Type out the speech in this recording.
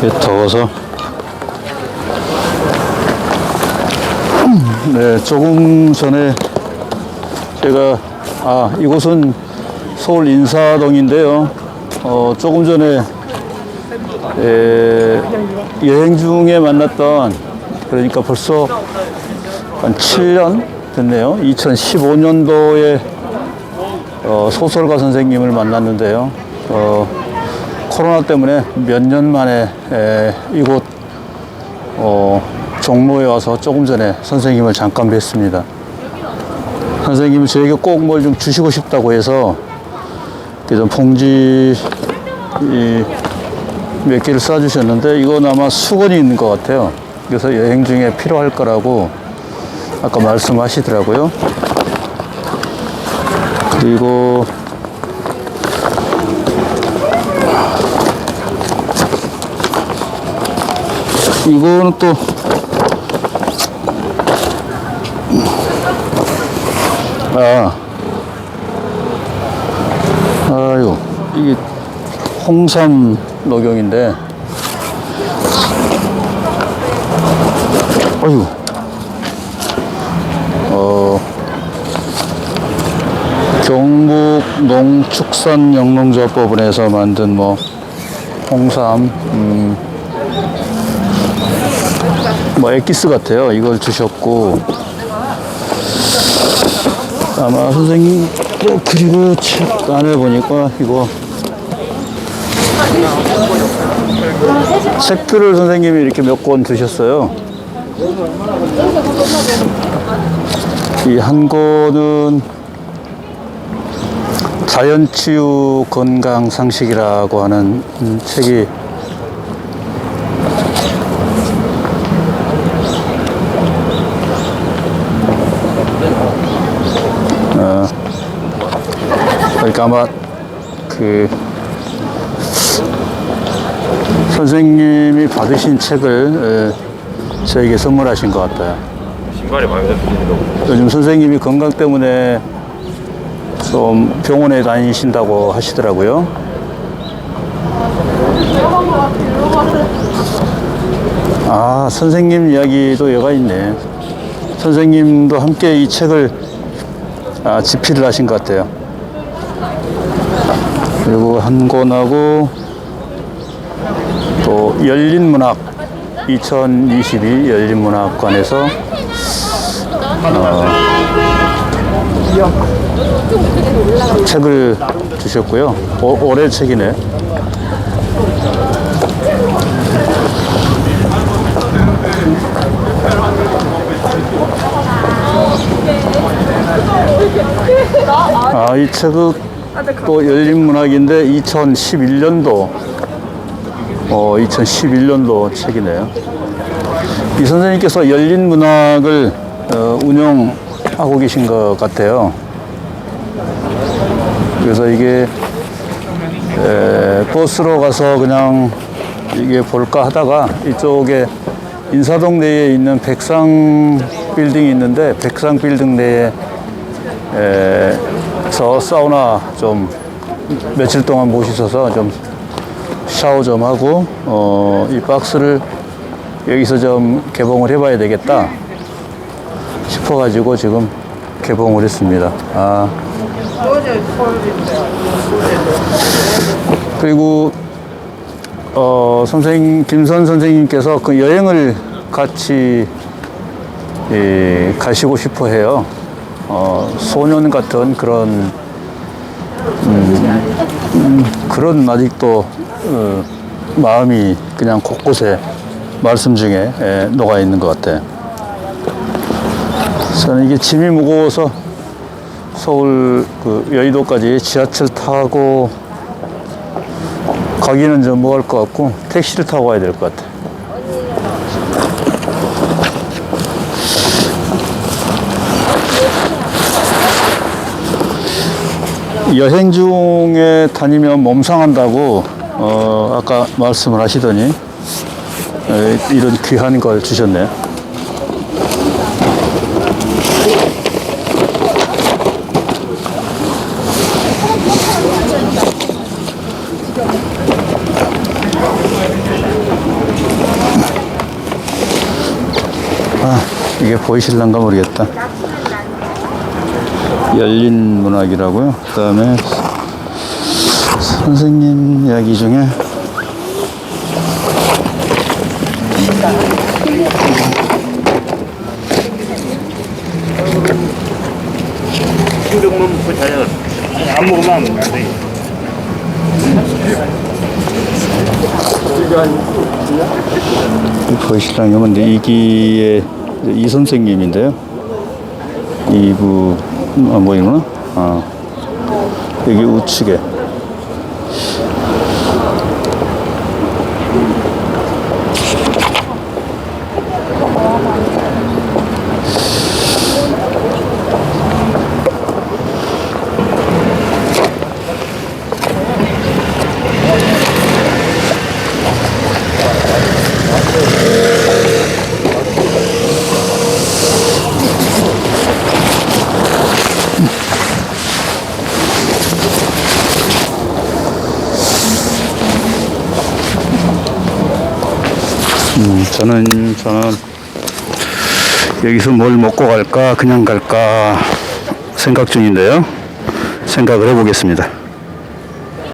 예, 더워서. 네, 조금 전에 제가, 아, 이곳은 서울 인사동인데요. 어, 조금 전에 에, 여행 중에 만났던, 그러니까 벌써 한 7년 됐네요. 2015년도에 어, 소설가 선생님을 만났는데요. 어, 코로나 때문에 몇 년 만에 에, 이곳 어, 종로에 와서 조금 전에 선생님을 잠깐 뵀습니다. 선생님이 저에게 꼭 뭘 좀 주시고 싶다고 해서 그좀 봉지 이, 몇 개를 쏴주셨는데 이건 아마 수건이 있는 것 같아요. 그래서 여행 중에 필요할 거라고 아까 말씀하시더라고요. 그리고 이거는 또 아, 아유, 이게 홍삼 녹용인데, 아유, 어, 경북 농축산영농조합법원에서 만든 뭐 홍삼, 음, 뭐 엑기스 같아요. 이걸 주셨고 아마 선생님 또 그리고 책 안에 보니까 이거 책들을 선생님이 이렇게 몇 권 주셨어요. 이 한 권은 자연치유 건강 상식이라고 하는 음, 책이 그러니까 아마 그 선생님이 받으신 책을 에, 저에게 선물하신 것 같아요. 신발이 마음에 드십니다. 요즘 선생님이 건강 때문에 좀 병원에 다니신다고 하시더라고요. 아, 선생님 이야기도 여가 있네. 선생님도 함께 이 책을 아, 집필을 하신 것 같아요. 그리고 한 권하고 또 열린문학 2022 열린문학관에서 어, 책을 주셨고요. 오, 올해 책이네. 아, 이 책은 또 열린문학인데 2011년도 어 2011년도 책이네요. 이 선생님께서 열린문학을 어, 운영하고 계신 것 같아요. 그래서 이게 에, 버스로 가서 그냥 이게 볼까 하다가 이쪽에 인사동 내에 있는 백상 빌딩이 있는데 백상 빌딩 내에 에, 저 사우나 좀 며칠 동안 모시셔서 좀 샤워 좀 하고 어, 이 박스를 여기서 좀 개봉을 해봐야 되겠다 싶어가지고 지금 개봉을 했습니다. 아. 그리고 어, 선생 김선 선생님께서 그 여행을 같이 예, 가시고 싶어 해요. 어, 소년 같은 그런 음, 음, 그런 아직도 어, 마음이 그냥 곳곳에 말씀 중에 예, 녹아 있는 것 같아요. 저는 이게 짐이 무거워서 서울 그 여의도까지 지하철 타고 가기는 좀 뭐할 것 같고 택시를 타고 가야 될 것 같아 여행 중에 다니면 몸 상한다고 어, 아까 말씀을 하시더니 이런 귀한 걸 주셨네. 아, 이게 보이실란가 모르겠다. 열린 문학이라고요. 그 다음에 선생님 이야기 중에 신경만 먹고 자요. 안 먹으면 안 돼. 이 보이실랑이 근데 이기의 이 선생님인데요. 이부 아 뭐이구나? 아 여기 우측에 음, 저는 저는 여기서 뭘 먹고 갈까 그냥 갈까 생각 중인데요. 생각을 해보겠습니다.